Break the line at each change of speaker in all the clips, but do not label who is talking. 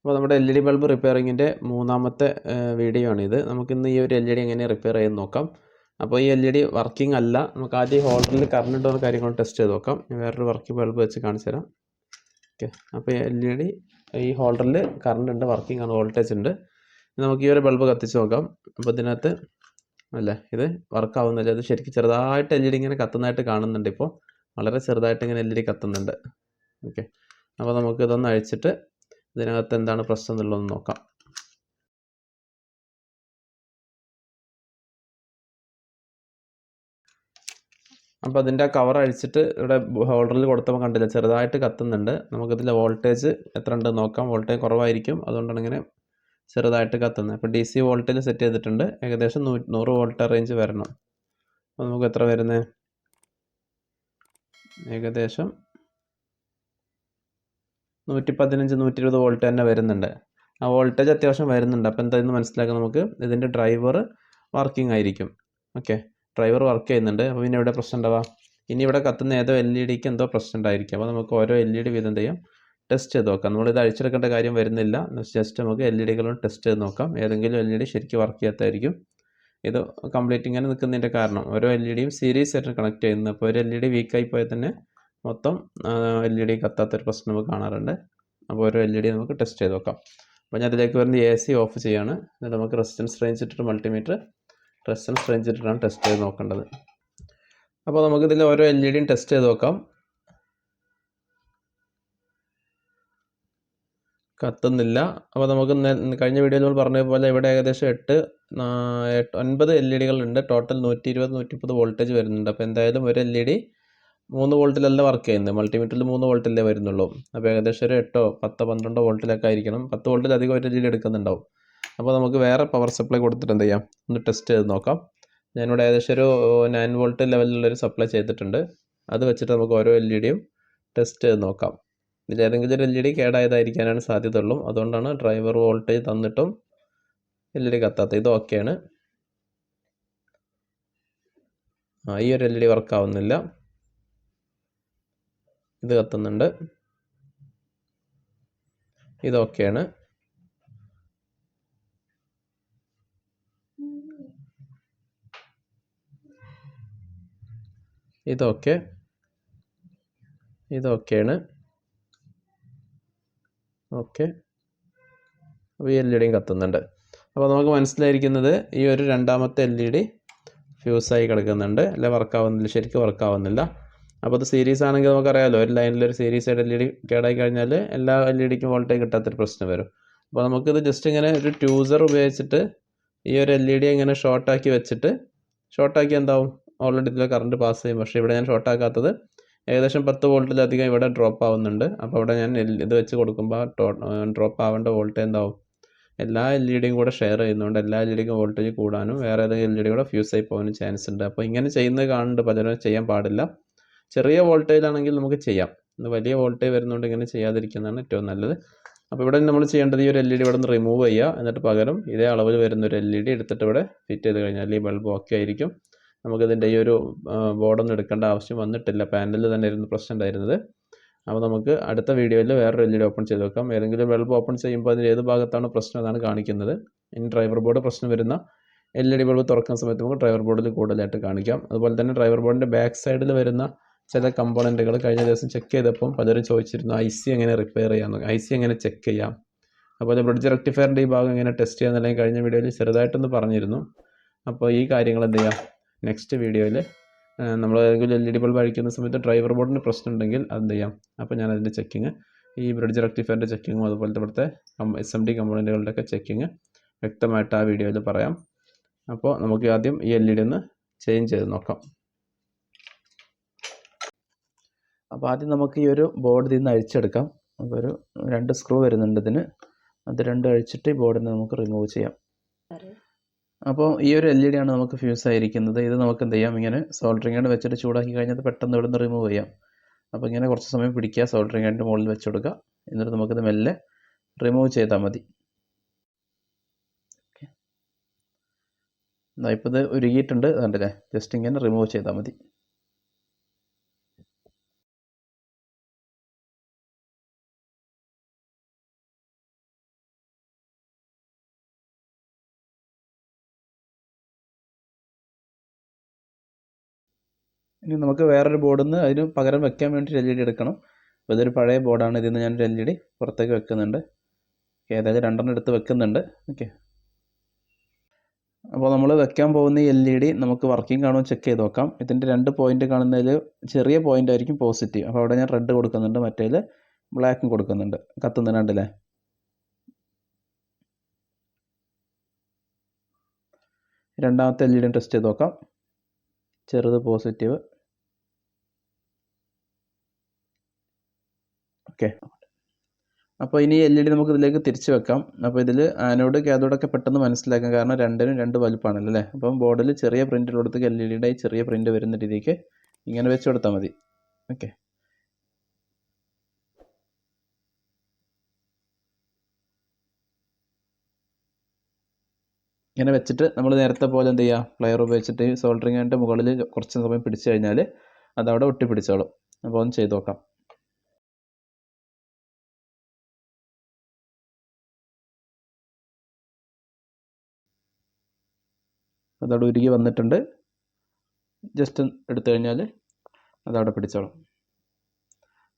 അപ്പോൾ നമ്മുടെ L E D bulb റിപ്പയറിങ്ങിന്റെ മൂന്നാമത്തെ വീഡിയോ ആണിത് നമുക്കിന്ന് ഈ ഒരു എൽ ഇ ഡി എങ്ങനെ റിപ്പയർ ചെയ്യാൻ നോക്കാം. അപ്പോൾ ഈ എൽ ഇ ഡി വർക്കിംഗ് അല്ല. നമുക്ക് ആദ്യം ഹോൾഡറിൽ കറണ്ട് ഉണ്ടോ കാര്യങ്ങൾ ടെസ്റ്റ് ചെയ്ത് നോക്കാം. വേറൊരു വർക്കിംഗ് ബൾബ് വെച്ച് കാണിച്ചു തരാം. ഓക്കെ. അപ്പോൾ എൽ ഇ ഡി ഈ ഹോൾഡറിൽ കറണ്ട് ഉണ്ട് വർക്കിംഗ് ആണ് വോൾട്ടേജ് ഉണ്ട്. നമുക്ക് ഈ ഒരു ബൾബ് കത്തിച്ച് നോക്കാം. അപ്പോൾ ഇതിനകത്ത് അല്ലേ ഇത് വർക്കാവുന്നില്ല ഇത് ശരിക്കും ചെറുതായിട്ട് എൽ ഇ ഡി ഇങ്ങനെ കത്തുന്നതായിട്ട് കാണുന്നുണ്ട് ഇപ്പോൾ. വളരെ ചെറുതായിട്ട് ഇങ്ങനെ എൽ ഇ ഡി കത്തുന്നുണ്ട്. ഓക്കെ. അപ്പോൾ നമുക്ക് ഇതൊന്ന് അഴിച്ചിട്ട് ഇതിനകത്ത് എന്താണ് പ്രശ്നം എന്നുള്ളതെന്ന് നോക്കാം. അപ്പോൾ അതിന്റെ കവർ അഴിച്ചിട്ട് ഇവിടെ ഹോൾഡറിൽ കൊടുത്തപ്പോൾ കണ്ടില്ല ചെറുതായിട്ട് കത്തുന്നുണ്ട്. നമുക്കിതിൽ വോൾട്ടേജ് എത്ര ഉണ്ട് നോക്കാം. വോൾട്ടേജ് കുറവായിരിക്കും. അതുകൊണ്ടാണ് ഇങ്ങനെ ചെറുതായിട്ട് കത്തുന്നത്. അപ്പോൾ ഡി സി വോൾട്ടേജ് സെറ്റ് ചെയ്തിട്ടുണ്ട്. ഏകദേശം നൂ നൂറ് വോൾട്ട് റേഞ്ച് വരണം. അപ്പോൾ നമുക്ക് എത്ര വരുന്നത് ഏകദേശം നൂറ്റി പതിനഞ്ച് നൂറ്റി ഇരുപത് വോൾട്ട് തന്നെ വരുന്നുണ്ട്. ആ വോൾട്ടേജ് അത്യാവശ്യം വരുന്നുണ്ട്. അപ്പോൾ എന്താണെന്ന് മനസ്സിലാക്കാം നമുക്ക് ഇതിന്റെ ഡ്രൈവർ വർക്കിംഗ് ആയിരിക്കും. ഓക്കെ ഡ്രൈവർ വർക്ക് ചെയ്യുന്നുണ്ട്. അപ്പോൾ പിന്നെ ഇവിടെ പ്രശ്നം ഉണ്ടാവാം. ഇനി ഇവിടെ കത്തുന്ന ഏതോ എൽ ഇ ഡിക്ക് എന്തോ പ്രശ്നം ഉണ്ടായിരിക്കും. അപ്പോൾ നമുക്ക് ഓരോ എൽ ഇ ഡി വീതം ചെയ്യും? ടെസ്റ്റ് ചെയ്ത് നോക്കാം. നമ്മളിത് അഴിച്ചെടുക്കേണ്ട കാര്യം വരുന്നില്ല. ജസ്റ്റ് നമുക്ക് എൽ ഇ ഡികളും ടെസ്റ്റ് ചെയ്ത് നോക്കാം. ഏതെങ്കിലും എൽ ഇ ഡി ശരിക്കും വർക്ക് ചെയ്യാത്തായിരിക്കും. ഇത് കംപ്ലീറ്റ് ഇങ്ങനെ നിൽക്കുന്നതിന്റെ കാരണം. ഓരോ എൽ ഇ ഡിയും സീരീസ് ആയിട്ട് കണക്ട് ചെയ്യുന്നത് അപ്പോൾ ഒരു എൽ ഇ ഡി വീക്കായി പോയാൽ തന്നെ മൊത്തം എൽ ഇ ഡി കത്താത്തൊരു പ്രശ്നം നമുക്ക് കാണാറുണ്ട്. അപ്പോൾ ഓരോ എൽ ഇ ഡി നമുക്ക് ടെസ്റ്റ് ചെയ്ത് നോക്കാം. അപ്പോൾ ഞാൻ അതിലേക്ക് വരുന്ന എ സി ഓഫ് ചെയ്യാണ്. എന്നിട്ട് നമുക്ക് റെസിസ്റ്റൻസ് റേഞ്ച് ഇട്ടിട്ട് മൾട്ടിമീറ്റർ റെസിസ്റ്റൻസ് റേഞ്ച് ഇട്ടിട്ടാണ് ടെസ്റ്റ് ചെയ്ത് നോക്കേണ്ടത്. അപ്പോൾ നമുക്കിതിൽ ഓരോ എൽ ഇ ഡിയും ടെസ്റ്റ് ചെയ്ത് നോക്കാം. കത്തുന്നില്ല. അപ്പോൾ നമുക്ക് കഴിഞ്ഞ വീഡിയോയിൽ നമ്മൾ പറഞ്ഞ പോലെ ഇവിടെ ഏകദേശം എട്ട് ഒൻപത് എൽ ഇ ഡികളുണ്ട് ടോട്ടൽ നൂറ്റി ഇരുപത് നൂറ്റി മുപ്പത് വോൾട്ടേജ് വരുന്നുണ്ട്. അപ്പോൾ എന്തായാലും ഒരു എൽ ഇ ഡി മൂന്ന് വോൾട്ടിലല്ല വർക്ക് ചെയ്യുന്നത്. മൾട്ടിമീറ്ററിൽ മൂന്ന് വോൾട്ടിലേ വരുന്നുള്ളൂ. അപ്പോൾ ഏകദേശം ഒരു എട്ടോ പത്തോ പന്ത്രണ്ടോ വോൾട്ടിലൊക്കെ ആയിരിക്കണം. പത്ത് വോൾട്ടിലധികം ഒരു ജില്ല എടുക്കുന്നുണ്ടാവും. അപ്പോൾ നമുക്ക് വേറെ പവർ സപ്ലൈ കൊടുത്തിട്ട് എന്ത് ചെയ്യാം? ഒന്ന് ടെസ്റ്റ് ചെയ്ത് നോക്കാം. ഞാനിവിടെ ഏകദേശം ഒരു നയൻ വോൾട്ട് ലെവലിലുള്ളൊരു സപ്ലൈ ചെയ്തിട്ടുണ്ട്. അത് വെച്ചിട്ട് നമുക്ക് ഓരോ എൽ ഇ ഡിയും ടെസ്റ്റ് ചെയ്ത് നോക്കാം. ഇതിൽ ഏതെങ്കിലും ഒരു എൽ ഇ ഡി കേടായതായിരിക്കാനാണ് സാധ്യതയുള്ളൂ. അതുകൊണ്ടാണ് ഡ്രൈവർ വോൾട്ടേജ് തന്നിട്ടും എൽ ഇ ഡി കത്താത്തത്. ഇത് ഓക്കെയാണ് ആ ഈ ഒരു എൽ ഇ ഡി വർക്ക് ആവുന്നില്ല. ഇത് കത്തുന്നുണ്ട്. ഇതൊക്കെയാണ് ഇതൊക്കെ ഇതൊക്കെയാണ് ഓക്കെ. അപ്പോൾ ഈ എൽ ഇ ഡിയും കത്തുന്നുണ്ട്. അപ്പോൾ നമുക്ക് മനസ്സിലായിരിക്കുന്നത് ഈ ഒരു രണ്ടാമത്തെ എൽ ഇ ഡി ഫ്യൂസായി കിടക്കുന്നുണ്ട്. അല്ലെ വർക്കാവുന്നില്ല ശരിക്കും വർക്കാവുന്നില്ല അപ്പോൾ അത് സീരീസ് ആണെങ്കിൽ നമുക്കറിയാമല്ലോ ഒരു ലൈനിൽ ഒരു സീരീസ് ആയിട്ട് എൽ ഇ ഡി കേടായി കഴിഞ്ഞാൽ എല്ലാ എൽ ഇ ഡിക്കും വോൾട്ടേജ് കിട്ടാത്തൊരു പ്രശ്നം വരും. അപ്പോൾ നമുക്കിത് ജസ്റ്റ് ഇങ്ങനെ ഒരു ട്യൂസർ ഉപയോഗിച്ചിട്ട് ഈ ഒരു എൽ ഇ ഡി ഇങ്ങനെ ഷോർട്ടാക്കി വെച്ചിട്ട് ഷോർട്ടാക്കി എന്താവും? ഓൾറെഡി ഇതിൽ കറണ്ട് പാസ് ചെയ്യും. പക്ഷേ ഇവിടെ ഞാൻ ഷോർട്ടാക്കാത്തത് ഏകദേശം പത്ത് വോൾട്ടിലധികം ഇവിടെ ഡ്രോപ്പ് ആവുന്നുണ്ട്. അപ്പോൾ അവിടെ ഞാൻ ഇത് വെച്ച് കൊടുക്കുമ്പോൾ ഡ്രോപ്പ് ആവേണ്ട വോൾട്ടേജ് എന്താവും? എല്ലാ എൽ ഇ ഡിയും കൂടെ ഷെയർ ചെയ്യുന്നതുകൊണ്ട് എല്ലാ എൽ ഇ ഡിക്കും വോൾട്ടേജ് കൂടാനും വേറെ ഏതെങ്കിലും എൽ ഇ ഡി കൂടെ ഫ്യൂസ് ആയി പോകാനും ചാൻസ് ഉണ്ട്. അപ്പോൾ ഇങ്ങനെ ചെയ്യുന്നത് കാണുന്നുണ്ട്. പലരും ചെയ്യാൻ പാടില്ല. ചെറിയ വോൾട്ടേജ് ആണെങ്കിൽ നമുക്ക് ചെയ്യാം. വലിയ വോൾട്ടേജ് വരുന്നതുകൊണ്ട് ഇങ്ങനെ ചെയ്യാതിരിക്കുന്നതാണ് ഏറ്റവും നല്ലത്. അപ്പോൾ ഇവിടെ നമ്മൾ ചെയ്യേണ്ടത് ഈ ഒരു എൽ ഇ ഡി ഇവിടെ നിന്ന് റിമൂവ് ചെയ്യുക എന്നിട്ട് പകരം ഇതേ അളവിൽ വരുന്ന ഒരു എൽ ഇ ഡി എടുത്തിട്ട് ഇവിടെ ഫിറ്റ് ചെയ്ത് കഴിഞ്ഞാൽ ഈ ബൾബ് ഓക്കെ ആയിരിക്കും. നമുക്കിതിന്റെ ഈ ഒരു ബോർഡൊന്നും എടുക്കേണ്ട ആവശ്യം വന്നിട്ടില്ല. പാനലിൽ തന്നെ ഇരുന്ന് പ്രശ്നം ഉണ്ടായിരുന്നത്. അപ്പോൾ നമുക്ക് അടുത്ത വീഡിയോയിൽ വേറൊരു എൽ ഇ ഡി ഓപ്പൺ ചെയ്ത് വെക്കാം. ഏതെങ്കിലും ബൾബ് ഓപ്പൺ ചെയ്യുമ്പോൾ അതിൽ ഏത് ഭാഗത്താണ് പ്രശ്നം എന്നാണ് കാണിക്കുന്നത്. ഇനി ഡ്രൈവർ ബോർഡ് പ്രശ്നം വരുന്ന എൽ ഇ ഡി ബൾബ് തുറക്കുന്ന സമയത്ത് നമുക്ക് ഡ്രൈവർ ബോർഡിൽ കൂടുതലായിട്ട് കാണിക്കാം. അതുപോലെ തന്നെ ഡ്രൈവർ ബോർഡിന്റെ ബാക്ക് സൈഡിൽ വരുന്ന ചില കമ്പോണന്റുകൾ കഴിഞ്ഞ ദിവസം ചെക്ക് ചെയ്തപ്പം പലരും ചോദിച്ചിരുന്നു ഐ സി എങ്ങനെ റിപ്പയർ ചെയ്യാം ഐ സി എങ്ങനെ ചെക്ക് ചെയ്യാം? അതുപോലെ ബ്രിഡ്ജ് റെക്ടിഫയറിന്റെ ഈ ഭാഗം എങ്ങനെ ടെസ്റ്റ് ചെയ്യാൻ അല്ലെങ്കിൽ കഴിഞ്ഞ വീഡിയോയിൽ ചെറുതായിട്ടൊന്ന് പറഞ്ഞിരുന്നു. അപ്പോൾ ഈ കാര്യങ്ങൾ എന്ത് ചെയ്യാം? നെക്സ്റ്റ് വീഡിയോയിൽ നമ്മൾ ഏതെങ്കിലും എൽ ഇ ഡി ബൾബ് അഴിക്കുന്ന സമയത്ത് ഡ്രൈവർ ബോർഡിന് പ്രശ്നം ഉണ്ടെങ്കിൽ അത് ചെയ്യാം? അപ്പോൾ ഞാൻ അതിന്റെ ചെക്കിങ് ഈ ബ്രിഡ്ജ് റെക്ടിഫയറിന്റെ ചെക്കിങ്ങും അതുപോലത്തെ ഇവിടുത്തെ എസ് എം ഡി കമ്പോണന്റുകളുടെ ഒക്കെ ചെക്കിങ് വ്യക്തമായിട്ട് ആ വീഡിയോയിൽ പറയാം. അപ്പോൾ നമുക്ക് ആദ്യം ഈ എൽ ഇ ഡി ഒന്ന് ചേഞ്ച് ചെയ്ത് നോക്കാം. അപ്പോൾ ആദ്യം നമുക്ക് ഈ ഒരു ബോർഡ് നിന്ന് അഴിച്ചെടുക്കാം. അപ്പോൾ ഒരു രണ്ട് സ്ക്രൂ വരുന്നുണ്ട് ഇതിന്. അത് രണ്ട് അഴിച്ചിട്ട് ഈ ബോർഡിനെ നമുക്ക് റിമൂവ് ചെയ്യാം. അപ്പോൾ ഈ ഒരു എൽ ഇ ഡി ആണ് നമുക്ക് ഫ്യൂസ് ആയിരിക്കുന്നത്. ഇത് നമുക്ക് എന്ത് ചെയ്യാം? ഇങ്ങനെ സോൾഡറിംഗ് ആയിട്ട് വെച്ചിട്ട് ചൂടാക്കി കഴിഞ്ഞാൽ പെട്ടെന്ന് ഇവിടെ നിന്ന് റിമൂവ് ചെയ്യാം. അപ്പോൾ ഇങ്ങനെ കുറച്ച് സമയം പിടിക്കുക. സോൾഡറിംഗ് ആയിട്ട് മുകളിൽ വെച്ച് കൊടുക്കുക. എന്നിട്ട് നമുക്കിത് മെല്ലെ റിമൂവ് ചെയ്താൽ മതി. ഇപ്പോൾ ഇത് ഉരുകിയിട്ടുണ്ട്. കണ്ടില്ലേ? ജസ്റ്റ് ഇങ്ങനെ റിമൂവ് ചെയ്താൽ മതി. ഇനി നമുക്ക് വേറൊരു ബോർഡിൽ നിന്ന് അതിന് പകരം വെക്കാൻ വേണ്ടി എൽ ഇ ഡി എടുക്കണം. അപ്പോൾ ഇതൊരു പഴയ ബോർഡാണ് ഇതിൽ നിന്ന് ഞാൻ എൽ ഇ ഡി പുറത്തേക്ക് വെക്കുന്നുണ്ട്. ഏതായാലും രണ്ടെണ്ണം എടുത്ത് വെക്കുന്നുണ്ട്. ഓക്കെ. അപ്പോൾ നമ്മൾ വെക്കാൻ പോകുന്ന എൽ ഇ ഡി നമുക്ക് വർക്കിംഗ് കാണുമോ ചെക്ക് ചെയ്ത് നോക്കാം. ഇതിന്റെ രണ്ട് പോയിന്റ് കാണുന്നതിൽ ചെറിയ പോയിന്റ് ആയിരിക്കും പോസിറ്റീവ്. അപ്പോൾ അവിടെ ഞാൻ റെഡ് കൊടുക്കുന്നുണ്ട് മറ്റേതിൽ ബ്ലാക്കും കൊടുക്കുന്നുണ്ട്. കത്തുന്ന രണ്ടാമത്തെ എൽ ഇ ഡി ടെസ്റ്റ് ചെയ്ത് നോക്കാം. ചെറുത് പോസിറ്റീവ്. ഓക്കെ. അപ്പോൾ ഇനി എൽ ഇ ഡി നമുക്ക് ഇതിലേക്ക് തിരിച്ചു വെക്കാം. അപ്പോൾ ഇതിൽ ആനോഡ് കാഥോഡൊക്കെ പെട്ടെന്ന് മനസ്സിലാക്കാം. കാരണം രണ്ടിനും രണ്ട് വലുപ്പമാണല്ലോ അല്ലേ? അപ്പം ബോർഡിൽ ചെറിയ പ്രിന്റ് കൊടുത്തേക്ക് എൽ ഇ ഡിയുടെ ചെറിയ പ്രിന്റ് വരുന്ന രീതിക്ക് ഇങ്ങനെ വെച്ച് കൊടുത്താൽ മതി. ഓക്കെ. ഇങ്ങനെ വെച്ചിട്ട് നമ്മൾ നേരത്തെ പോലെ എന്ത് ചെയ്യുക പ്ലെയർ ഉപയോഗിച്ചിട്ട് സോൾഡറിങ്ങിന്റെ മുകളിൽ കുറച്ച് സമയം പിടിച്ചു കഴിഞ്ഞാൽ അതവിടെ ഒട്ടിപ്പിടിച്ചോളും. അപ്പോൾ ഒന്ന് ചെയ്ത് നോക്കാം. അതവിടെ ഉരുകി വന്നിട്ടുണ്ട്. ജസ്റ്റ് എടുത്തു കഴിഞ്ഞാൽ അതവിടെ പിടിച്ചോളും.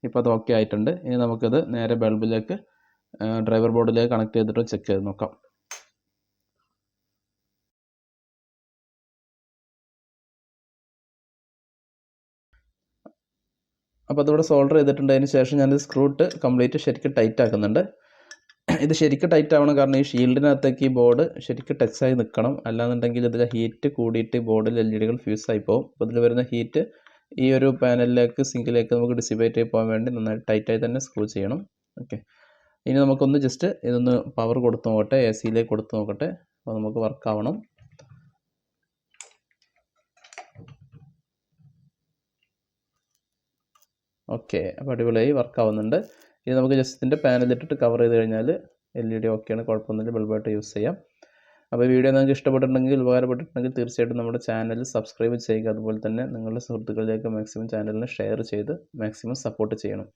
ഇപ്പോൾ അത് ഓക്കെ ആയിട്ടുണ്ട്. ഇനി നമുക്കത് നേരെ ബൾബിലേക്ക് ഡ്രൈവർ ബോർഡിലേക്ക് കണക്ട് ചെയ്തിട്ട് ചെക്ക് ചെയ്ത് നോക്കാം. അപ്പോൾ അതിവിടെ സോൾഡർ ചെയ്തിട്ടുണ്ട് അതിന് ശേഷം ഞാനിത് സ്ക്രൂ ഇട്ട് കംപ്ലീറ്റ് ശരിക്കും ടൈറ്റ് ആക്കുന്നുണ്ട്. ഇത് ശരിക്കും ടൈറ്റ് ആവണം കാരണം ഈ ഷീൽഡിനകത്തേക്ക് ഈ ബോർഡ് ശരിക്കും ടച്ചായി നിൽക്കണം അല്ലാന്നുണ്ടെങ്കിൽ ഇതിലെ ഹീറ്റ് കൂടിയിട്ട് ബോർഡിൽ എൽ ഇ ഡികൾ ഫ്യൂസ് ആയി പോകും. അപ്പോൾ ഇതിൽ വരുന്ന ഹീറ്റ് ഈ ഒരു പാനലിലേക്ക് സിങ്കിലേക്ക് നമുക്ക് ഡിസിപ്പേറ്റ് ആയി പോകാൻ വേണ്ടി നന്നായിട്ട് ടൈറ്റായി തന്നെ സ്ക്രൂ ചെയ്യണം. ഓക്കെ ഇനി നമുക്കൊന്ന് ജസ്റ്റ് ഇതൊന്ന് പവർ കൊടുത്ത് നോക്കട്ടെ. എ സിയിലേക്ക് കൊടുത്ത് നോക്കട്ടെ. അപ്പോൾ നമുക്ക് വർക്ക് ആവണം. ഓക്കെ അപ്പോൾ അടിപൊളിയായി വർക്ക് ആവുന്നുണ്ട്. ഇനി നമുക്ക് ജസ്റ്റ് ഇതിന്റെ പാനലിട്ടിട്ട് കവർ ചെയ്ത് കഴിഞ്ഞാൽ എൽ ഇ ഡി ഓക്കെയാണ് കുഴപ്പമൊന്നുമില്ല. ബൾബായിട്ട് യൂസ് ചെയ്യാം. അപ്പോൾ വീഡിയോ നിങ്ങൾക്ക് ഇഷ്ടപ്പെട്ടിട്ടുണ്ടെങ്കിൽ ഉപകാരപ്പെട്ടിട്ടുണ്ടെങ്കിൽ തീർച്ചയായിട്ടും നമ്മുടെ ചാനൽ സബ്സ്ക്രൈബ് ചെയ്യുക. അതുപോലെ തന്നെ നിങ്ങളുടെ സുഹൃത്തുക്കളിലേക്ക് മാക്സിമം ചാനലിനെ ഷെയർ ചെയ്ത് മാക്സിമം സപ്പോർട്ട് ചെയ്യണം.